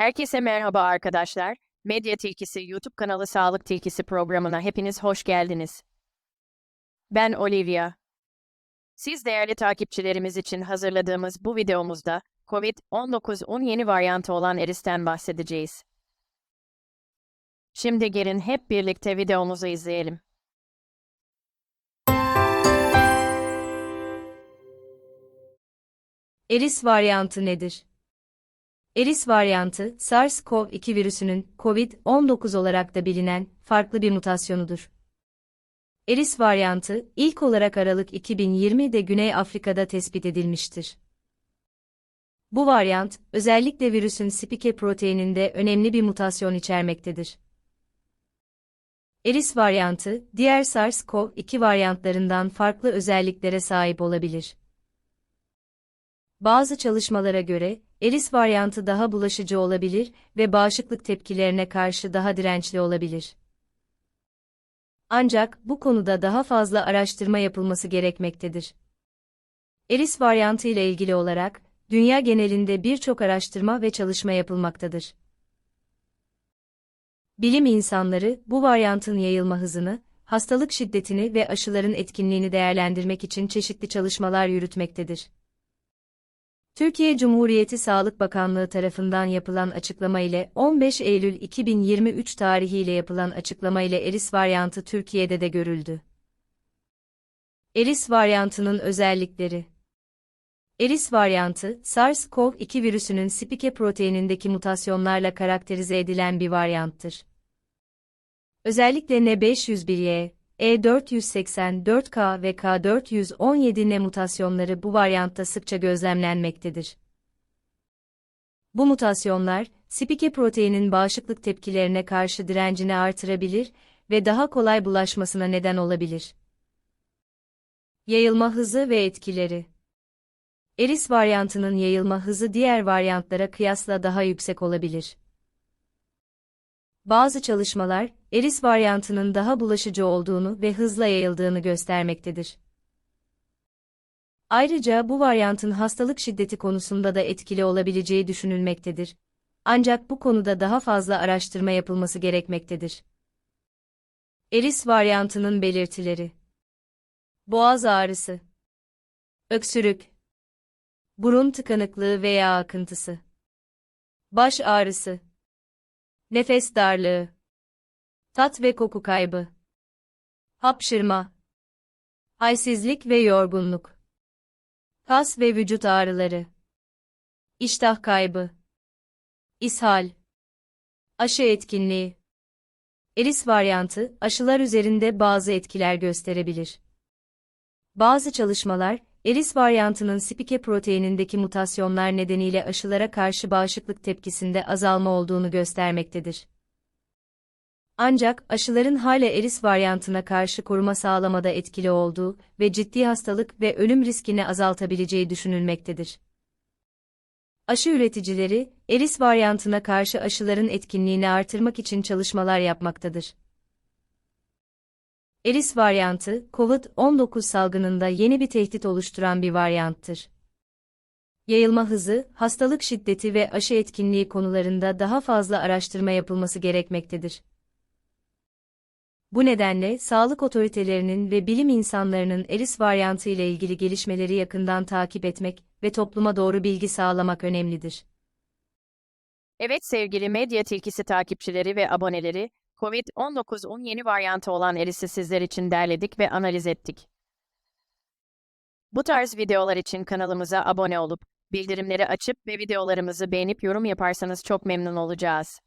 Herkese merhaba arkadaşlar. Medya Tilkisi YouTube kanalı Sağlık Tilkisi programına hepiniz hoş geldiniz. Ben Olivia. Siz değerli takipçilerimiz için hazırladığımız bu videomuzda COVID-19'un yeni varyantı olan Eris'ten bahsedeceğiz. Şimdi gelin hep birlikte videomuzu izleyelim. Eris varyantı nedir? Eris varyantı, SARS-CoV-2 virüsünün COVID-19 olarak da bilinen farklı bir mutasyonudur. Eris varyantı, ilk olarak Aralık 2020'de Güney Afrika'da tespit edilmiştir. Bu varyant, özellikle virüsün spike proteininde önemli bir mutasyon içermektedir. Eris varyantı, diğer SARS-CoV-2 varyantlarından farklı özelliklere sahip olabilir. Bazı çalışmalara göre, eris varyantı daha bulaşıcı olabilir ve bağışıklık tepkilerine karşı daha dirençli olabilir. Ancak bu konuda daha fazla araştırma yapılması gerekmektedir. Eris varyantı ile ilgili olarak, dünya genelinde birçok araştırma ve çalışma yapılmaktadır. Bilim insanları, bu varyantın yayılma hızını, hastalık şiddetini ve aşıların etkinliğini değerlendirmek için çeşitli çalışmalar yürütmektedir. Türkiye Cumhuriyeti Sağlık Bakanlığı tarafından yapılan açıklama ile 15 Eylül 2023 tarihiyle yapılan açıklama ile eris varyantı Türkiye'de de görüldü. Eris varyantının özellikleri Eris varyantı, SARS-CoV-2 virüsünün spike proteinindeki mutasyonlarla karakterize edilen bir varyanttır. Özellikle N501Y, E484K ve K417N mutasyonları bu varyantta sıkça gözlemlenmektedir. Bu mutasyonlar, spike proteinin bağışıklık tepkilerine karşı direncini artırabilir ve daha kolay bulaşmasına neden olabilir. Yayılma hızı ve etkileri Eris varyantının yayılma hızı diğer varyantlara kıyasla daha yüksek olabilir. Bazı çalışmalar, eris varyantının daha bulaşıcı olduğunu ve hızla yayıldığını göstermektedir. Ayrıca bu varyantın hastalık şiddeti konusunda da etkili olabileceği düşünülmektedir. Ancak bu konuda daha fazla araştırma yapılması gerekmektedir. Eris varyantının belirtileri Boğaz ağrısı Öksürük Burun tıkanıklığı veya akıntısı Baş ağrısı Nefes darlığı. Tat ve koku kaybı. Hapşırma. Halsizlik ve yorgunluk. Kas ve vücut ağrıları. İştah kaybı. İshal. Aşı etkinliği. Eris varyantı, aşılar üzerinde bazı etkiler gösterebilir. Bazı çalışmalar, eris varyantının spike proteinindeki mutasyonlar nedeniyle aşılara karşı bağışıklık tepkisinde azalma olduğunu göstermektedir. Ancak aşıların hala eris varyantına karşı koruma sağlamada etkili olduğu ve ciddi hastalık ve ölüm riskini azaltabileceği düşünülmektedir. Aşı üreticileri, eris varyantına karşı aşıların etkinliğini artırmak için çalışmalar yapmaktadır. Eris varyantı, COVID-19 salgınında yeni bir tehdit oluşturan bir varyanttır. Yayılma hızı, hastalık şiddeti ve aşı etkinliği konularında daha fazla araştırma yapılması gerekmektedir. Bu nedenle sağlık otoritelerinin ve bilim insanlarının eris varyantı ile ilgili gelişmeleri yakından takip etmek ve topluma doğru bilgi sağlamak önemlidir. Evet sevgili Medya Tilkisi takipçileri ve aboneleri, COVID-19'un yeni varyantı olan Eris'i sizler için derledik ve analiz ettik. Bu tarz videolar için kanalımıza abone olup, bildirimleri açıp ve videolarımızı beğenip yorum yaparsanız çok memnun olacağız.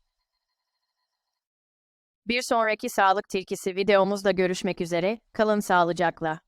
Bir sonraki Sağlık Tilkisi videomuzda görüşmek üzere, kalın sağlıcakla.